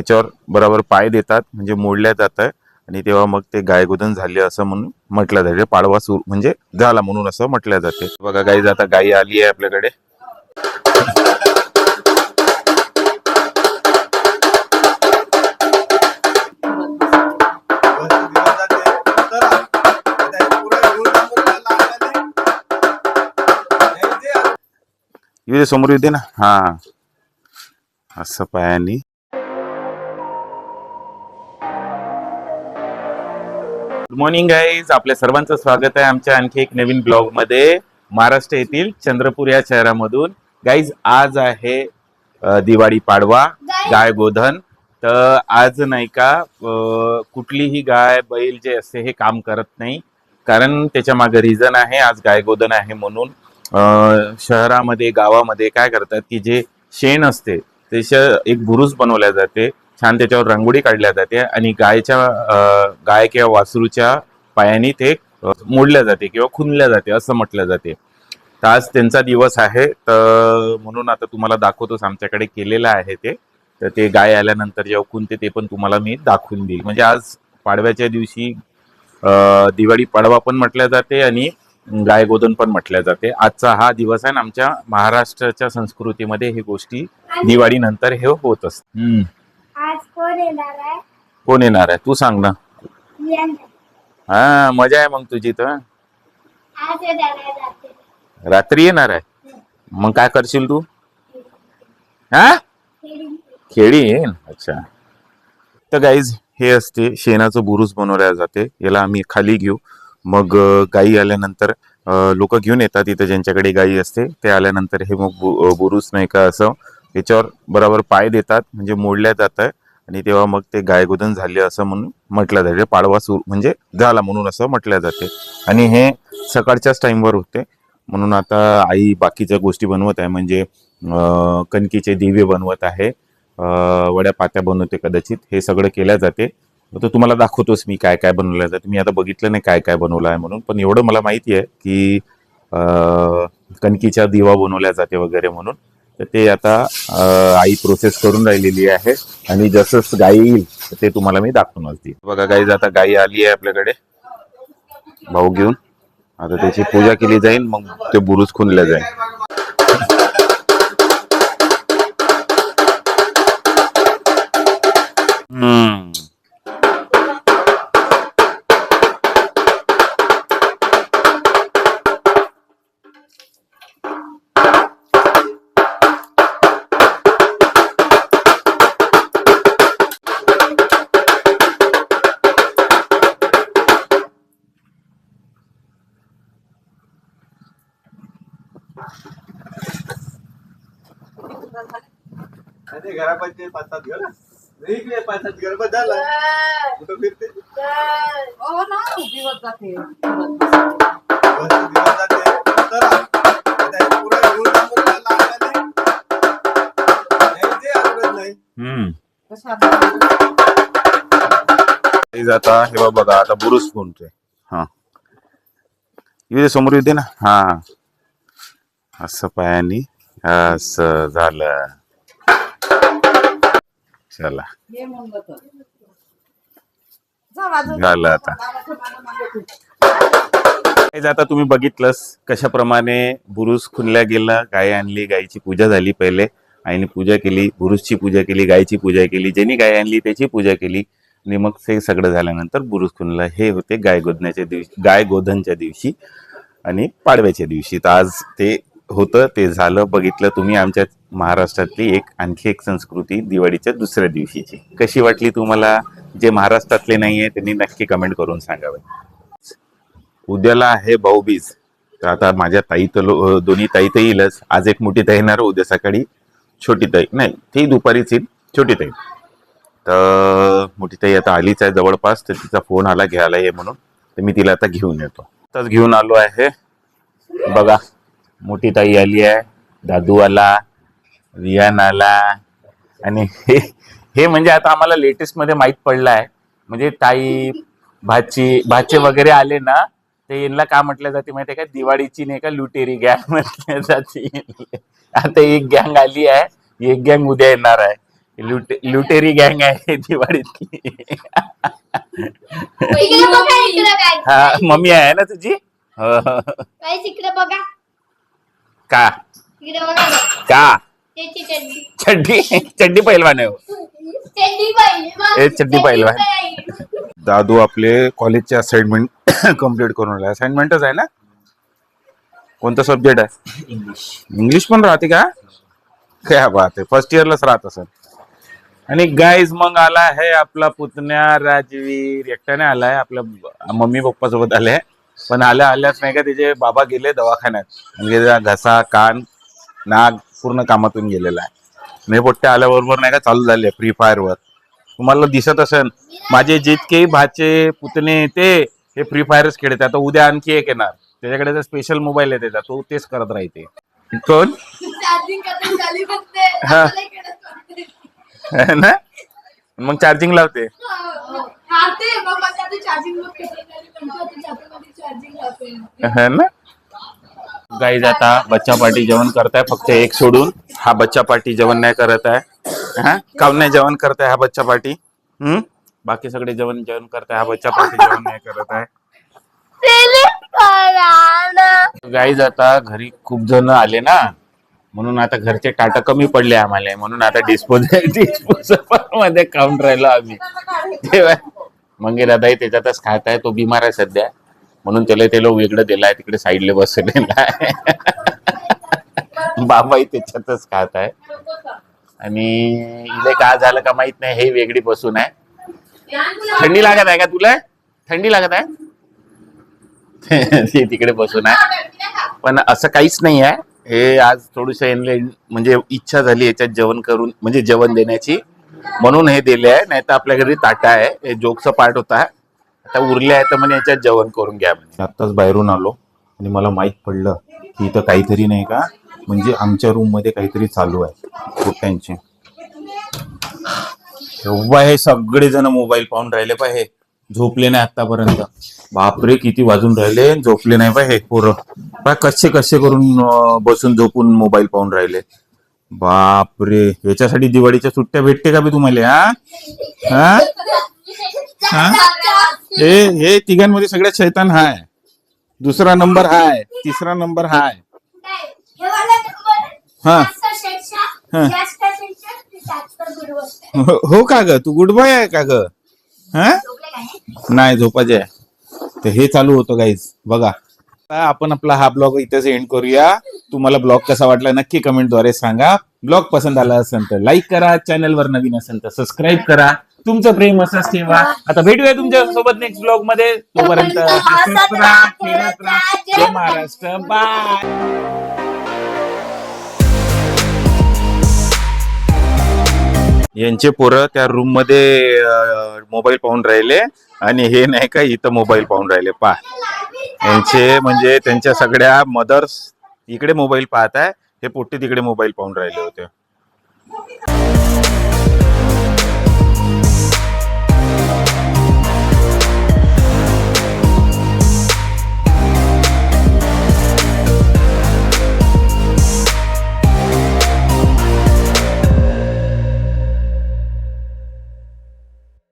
त्याच्यावर बरोबर पाय देतात म्हणजे मोडल्या जातं आणि तेव्हा मग ते गायगोदन झाले असं म्हणून म्हटलं जाते. पाडवा सुरू म्हणजे झाला म्हणून असं म्हटलं जाते. बघा गाई जाता गाई आली आहे आपल्याकडे. येऊ दे समोर येऊ दे ना. हा. असं पायानी. गुड मॉर्निंग गाईज आपल्या सर्वांचं स्वागत आहे आमच्या आणखी एक नवीन ब्लॉगमध्ये महाराष्ट्र येथील चंद्रपूर या शहरामधून. गाईज आज आहे अ, दिवाळी पाडवा गाय गोधन. तर आज नाही का अ, कुठलीही गाय बैल जे असते हे काम करत नाही. कारण त्याच्यामागे रिझन आहे आज गाय गोधन आहे म्हणून. अ, शहरामध्ये गावामध्ये काय करतात की जे शेण असते त्याच्या एक बुरुज बनवल्या जाते. छान त्याच्यावर रांगोळी काढल्या जाते आणि गायच्या गाय किंवा वासरूच्या पायानी ते मोडल्या जाते किंवा खुनल्या जाते असं म्हटलं जाते. तर आज त्यांचा दिवस आहे. तर म्हणून आता तुम्हाला दाखवतोच आमच्याकडे केलेलं आहे ते. तर ते गाय आल्यानंतर जेव्हा खुनते ते पण तुम्हाला मी दाखवून देईल. म्हणजे आज पाडव्याच्या दिवशी दिवाळी पाडवा पण म्हटल्या जाते आणि गाय गोदन पण म्हटल्या जाते. आजचा हा दिवस आहे आमच्या महाराष्ट्राच्या संस्कृतीमध्ये ही गोष्टी दिवाळीनंतर हे होत असत हम्म. आज कोण येणार आहे? कोण येणार आहे? तू सांग ना. हा मजा आहे मग तुझी तर. आज येणार जाते रात्री. येणार आहे? मग काय करशील तू? हा? खेळी. खेळी येईन? अच्छा. तर गाईज हे असते. शेणाचं बुरुज बनवल्या जाते. याला आम्ही खाली घेऊ. मग अं, गाई आल्यानंतर लोक घेऊन येतात इथं ज्यांच्याकडे गाई असते. ते आल्यानंतर हे मग बु- अं, बुरुज नाही का असं याच्यावर बरोबर पाय देतात म्हणजे मोडल्या जातं आणि तेव्हा मग ते गायगोदन झाले असं म्हणून म्हटलं जाते. पाडवा सुरू म्हणजे झाला म्हणून असं म्हटलं जाते. आणि हे सकाळच्याच टाईमवर होते. म्हणून आता आई बाकीच्या गोष्टी बनवत आहे म्हणजे कणकीचे दिवे बनवत आहे वड्या पात्या बनवते कदाचित हे सगळं केल्या जाते. तर तुम्हाला दाखवतोच मी काय काय बनवलं जाते. मी आता बघितलं नाही काय काय बनवलं आहे म्हणून पण एवढं मला माहिती आहे की कणकीच्या दिवा बनवल्या जाते वगैरे म्हणून. तर ते आता आई प्रोसेस करून राहिलेली आहे आणि जसंच गाई येईल ते तुम्हाला मी दाखवूनच देईल बघा गाई आता गाई आली आहे आपल्याकडे. भाऊ घेऊन. आता त्याची पूजा केली जाईल मग ते बुरुज खुनले जाईल. घरापाशी पाच सात घर नाही इकडे पाच सात घर बदल कुठं फिरते? हो ना दिवस जाते. बस दिवस जाते. तर आता हे हे बघ आता बुरुज खुनतोय हा. येऊ दे समोर येऊ दे ना. हा. असं पायानी असं झालं. चला बाजूला. झालं आता. आता तुम्ही बघितलंस कशाप्रमाणे बुरुज खुनल्या गेला. गाय आणली गायची पूजा झाली पहिले. आईने पूजा केली बुरुजची पूजा केली गायची पूजा केली. ज्यांनी गाय आणली त्याची पूजा केली. आणि मग ते सगळं झाल्यानंतर बुरुज खुनला. हे होते गाय गोधण्याच्या दिवशी गाय गोधनच्या दिवशी आणि पाडव्याच्या दिवशी. तर आज ते होतं ते झालं बघितलं. तुम्ही आमच्या महाराष्ट्रातली एक आणखी एक संस्कृती दिवाळीच्या दुसऱ्या दिवशीची. कशी वाटली तुम्हाला? जे महाराष्ट्रातले नाही आहे त्यांनी नक्की कमेंट करून सांगावे. उद्याला आहे भाऊबीज. तर आता माझ्या ताई तर लो- दोन्ही ताई तर येईलच. आज एक मोठी ताई येणार उद्या सकाळी छोटी ताई. नाही ती दुपारीच येईल छोटी ताई. तर मोठी ताई आता आलीच आहे जवळपास तर तिचा फोन आला घ्यायला ये म्हणून. तर मी तिला आता घेऊन येतो. आताच घेऊन आलो आहे. बघा. मोठी ताई आली आहे दादू आला रियान आला आणि हे हे म्हणजे आता आम्हाला लेटेस्टमध्ये माहीत पडलं आहे म्हणजे ताई भाची भाचे वगैरे आले ना ते यांना काय म्हटलं जाते माहितीये का? दिवाळीची नाही का लुटेरी गँग म्हटल्या जाते. आता एक गँग आली आहे एक गँग उद्या येणार आहे. लुटे लुटेरी गँग आहे दिवाळीतली. हा मम्मी आहे ना तुझी? हो, हो. बघा. का? का? चड्डी? चड्डी पहिलवान आहे हो. चड्डी पहिलवान. दादू आपले कॉलेजचे असाइनमेंट कंप्लीट करून आले असाइनमेंटच आहे ना? कोणता सब्जेक्ट आहे? इंग्लिश पण राहते का? काय बात आहे. फर्स्ट इयरलाच राहत असेल. आणि गाईज मग आला आहे आपला पुतण्या राजवीर. एकट्याने आलाय आपल्या मम्मी पप्पा सोबत आले पण आल्या आल्याच नाही का त्याचे बाबा गेले दवाखान्यात. म्हणजे त्याचा घसा कान नाक पूर्ण कामातून गेलेला आहे. मी पोट्टे आल्याबरोबर नाही का चालू झाले फ्री फायर वर. तुम्हाला दिसत असेल माझे जितकेही भाचे पुतणे ते हे फ्री फायरच खेळतात. आता उद्या आणखी एक येणार. त्याच्याकडे स्पेशल मोबाईल आहे त्याचा. तो तेच करत राहते. कोण? हा. है ना? मग चार्जिंग लावते. है ना? गाईज आता बच्चा पार्टी जेवण करताय फक्त एक सोडून. हा बच्चा पार्टी जेवण नाही करत आहे. हा? काऊन नाही जेवण करताय हा बच्चा पार्टी? हम्म? बाकी सगळे जेवण जेवण करताय हा बच्चा पार्टी जेवण नाही करत आहे. गाईज आता घरी खूप जण आले ना. म्हणून आता घरचे टाटा कमी पडले आम्हाला. म्हणून आता डिस्पोज डिस्पोजेबलमध्ये काउंट राहिलो आम्ही. तेव्हा मंगे दादाही त्याच्यातच खात आहे तो बिमार आहे सध्या. म्हणून त्याला ते लोक वेगळं दिलाय तिकडे साईडला बसलेला आहे. बाबाही त्याच्यातच खात आहे. आणि इले का झालं का माहीत नाही हे वेगळी बसून आहे. थंडी लागत आहे का तुला? थंडी लागत आहे? ते तिकडे बसून आहे. पण असं काहीच नाही आहे. हे आज थोडस म्हणजे इच्छा झाली याच्यात जेवण करून म्हणजे जेवण देण्याची. म्हणून हे दिले आहे नाही तर आपल्या घरी ताटा आहे. हे जोकचा पार्ट होता. आता उरले आहे तर म्हणे याच्यात जेवण करून घ्या म्हणजे आत्ताच बाहेरून आलो आणि मला माहीत पडलं की इथं काहीतरी नाही का म्हणजे आमच्या रूममध्ये काहीतरी चालू आहे पोट्यांचे. तेव्हा हे सगळे जण मोबाईल पाहून राहिले पाहिजे. झोपले नाही आतापर्यंत बापरे किती वाजून राहिले झोपले नाही पाहिजे पोरं. बा कसे कसे करून बसून झोपून मोबाईल पाहून राहिले. बापरे याच्यासाठी दिवाळीच्या सुट्ट्या भेटते का बी तुम्हाला हा? हा? हा? हे हे तिघांमध्ये सगळ्यात शैतान हाय. दुसरा नंबर हाय तिसरा नंबर हाय. हा. हो. हो का ग? तू गुड बॉय आहे का ग? हा? नाही झोपाचे आहे. तर हे चालू होतं गाईज बघा. आता आपण आपला हा ब्लॉग इथेच एंड करूया. तुम्हाला ब्लॉग कसा वाटला नक्की कमेंटद्वारे सांगा. ब्लॉग पसंत आला असेल तर लाईक करा. चॅनलवर नवीन असेल तर सबस्क्राईब करा. तुमचं प्रेम असंच ठेवा. आता भेटूया तुमच्यासोबत नेक्स्ट ब्लॉगमध्ये. तोपर्यंत हसत राहा, खेळत राहा. जय महाराष्ट्र. बाय यांचे पोरं त्या रूममध्ये मोबाईल पाहून राहिले. आणि हे नाही का इथं मोबाईल पाहून राहिले. पा यांचे म्हणजे त्यांच्या सगळ्या मदर्स इकडे मोबाईल पाहत आहे हे पोट्टे तिकडे मोबाईल पाहून राहिले होते.